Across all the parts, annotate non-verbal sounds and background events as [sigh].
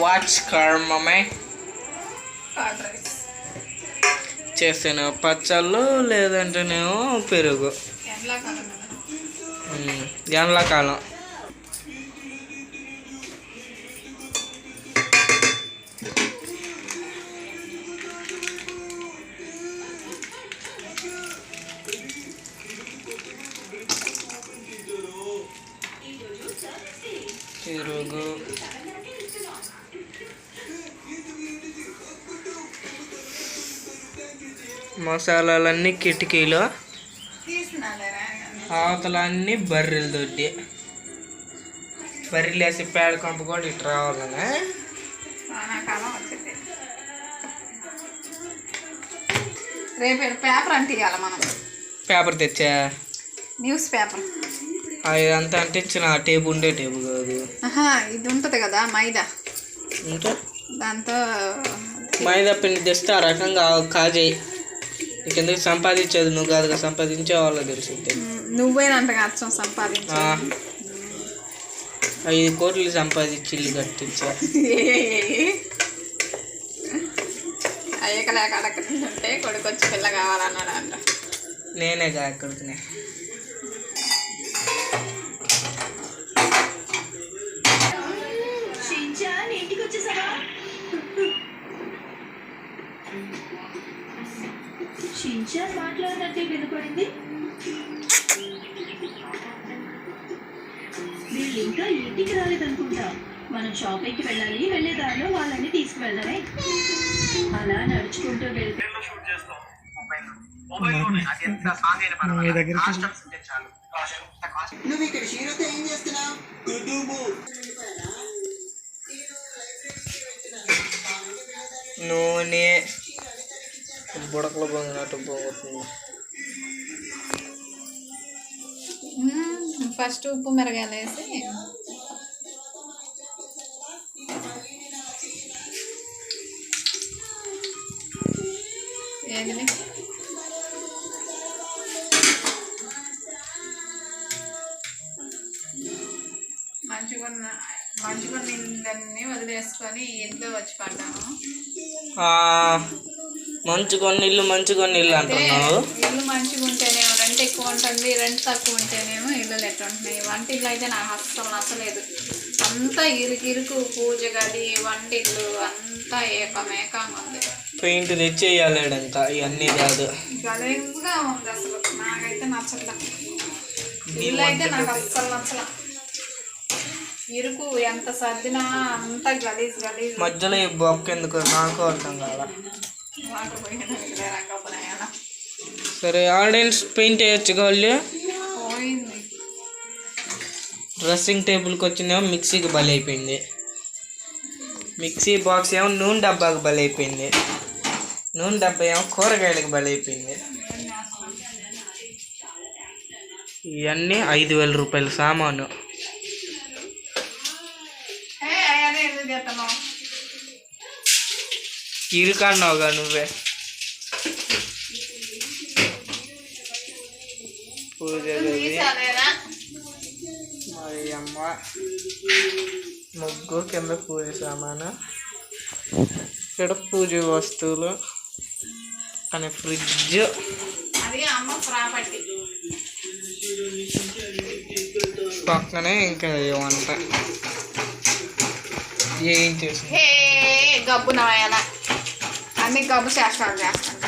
Watch కర్మమే. చేస్తాను పచ్చళ్ళు లేదంటేనేమో పెరుగు. ఎండాకాలం మసాలాలన్నీ కిటికీలో అవతలన్నీ బర్రెలు దొడ్డి బర్రెలు వేసి పేడ కొంప కూడా ఇటు రావాలనే. రేపు పేపర్ అంటే మనం. పేపర్ తెచ్చా? News paper. అది అంతా అంటించిన ఆ టేపు ఉండే టేపు కాదు. ఇది ఉంటుంది కదా మైదా. ఇంకా దాంతో మైదా పిండి తెస్తే ఆ రకంగా కాజేయి. నీకు ఎందుకు సంపాదించేది నువ్వు కాదుగా సంపాదించే వాళ్ళకి తెలిసింది మ్, నువ్వేనంటగా అచ్చం సంపాదించు. ఐదు కోట్లు సంపాదించి ఇల్లు కట్టించా. [laughs] అయ్యక లేక అడగకుంటే కొడుకు వచ్చి పిల్ల కావాలన్నాడు అంట నేనేగా ఎక్కడికి షించాన్ ఇంటికి వచ్చేసావా? షించాన్ మాట్లాడినట్టే వినపడింది. వీళ్ళు ఇంకా ఇంటికి రాలేదనుకుంటా. మనం షాపింగ్కి వెళ్ళాలి వెళ్ళే దారిలో వాళ్ళని తీసుకువెళ్ళడమే అలా నడుచుకుంటూ వెళ్తే నూనె బుడకలు పొంగినట్టు పోగొట్టింది. ఫస్ట్ ఉప్పు మిరగాయలు వేసి ఏది మంచిగా ఉన్న మంచిగా నిందన్నీ వదిలేసుకొని ఇంట్లో వచ్చి పడ్డాము మంచు కొన్ని ఇల్లు మంచు కొన్ని ఇల్లు అంటున్నావు ఇల్లు మంచిగా ఉంటేనేమో రెంట్ ఎక్కువ ఉంటుంది రెంట్ తక్కువ ఉంటేనేమో ఇల్లులు ఎట్లా ఉంటున్నాయి. వంట ఇల్లు అయితే నాకు అస్సలు నచ్చలేదు. అంతా ఇరుకు ఇరుకు పూజ గది వంటిల్లు అంతా ఏకమేకంగా ఉంది. పెయింట్ తెచ్చేయాలేడంత ఇవన్నీ కాదు. గలీజ్గా ఉంది అసలు. నాకైతే నచ్చట్లా. ఇల్లు అయితే నాకు అస్సలు నచ్చల. ఇరుకు ఎంత సర్దినా అంతా గలీజ్ గలీజ్. మధ్యలో ఈ బొక్క ఎందుకు? నాకు అర్థం కాదా సరే ఆడియన్స్ పెయింట్ వేయచ్చు వాళ్ళు డ్రెస్సింగ్ టేబుల్కి వచ్చినేమో మిక్సీకి బలి అయిపోయింది మిక్సీ బాక్స్ ఏమో నూనె డబ్బాకి బలి అయిపోయింది నూనె డబ్బా ఏమో కూరగాయలకు బలి అయిపోయింది ఇవన్నీ ఐదు వేల రూపాయల సామాను. ఇరుకన్నావుగా నువ్వే. పూజ గది. మరి అమ్మ ముగ్గు కింద పూజ సామాను. ఇక్కడ పూజ వస్తువులు కానీ ఫ్రిడ్జ్. పక్కనే ఇంకా ఏమంట ఏం చేసి గబ్బు నాయన అన్ని గబ్బు చేస్తాడు చేస్తాను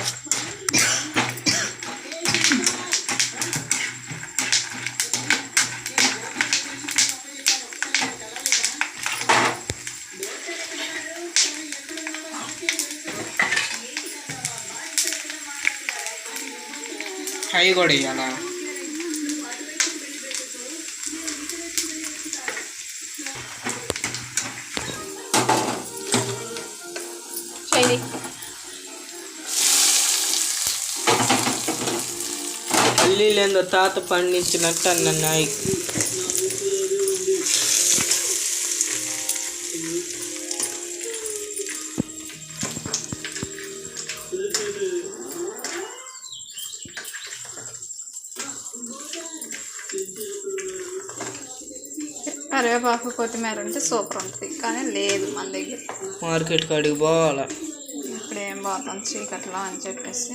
అవి కూడా ఇవ్వాలా పల్లీలేందో తాత పండించినట్టు అన్న నాయకు. కరివేపాకు కొత్తిమీర ఉంటే సూపర్ ఉంటుంది కానీ లేదు మన దగ్గర. మార్కెట్ కాడికి పోవాలా? ఇప్పుడు ఏం పోతాం చీకట్లో అని చెప్పేసి.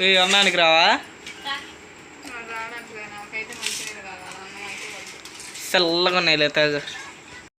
ఏ అన్నానికి రావా? చల్లగా ఉన్నాయి లేదా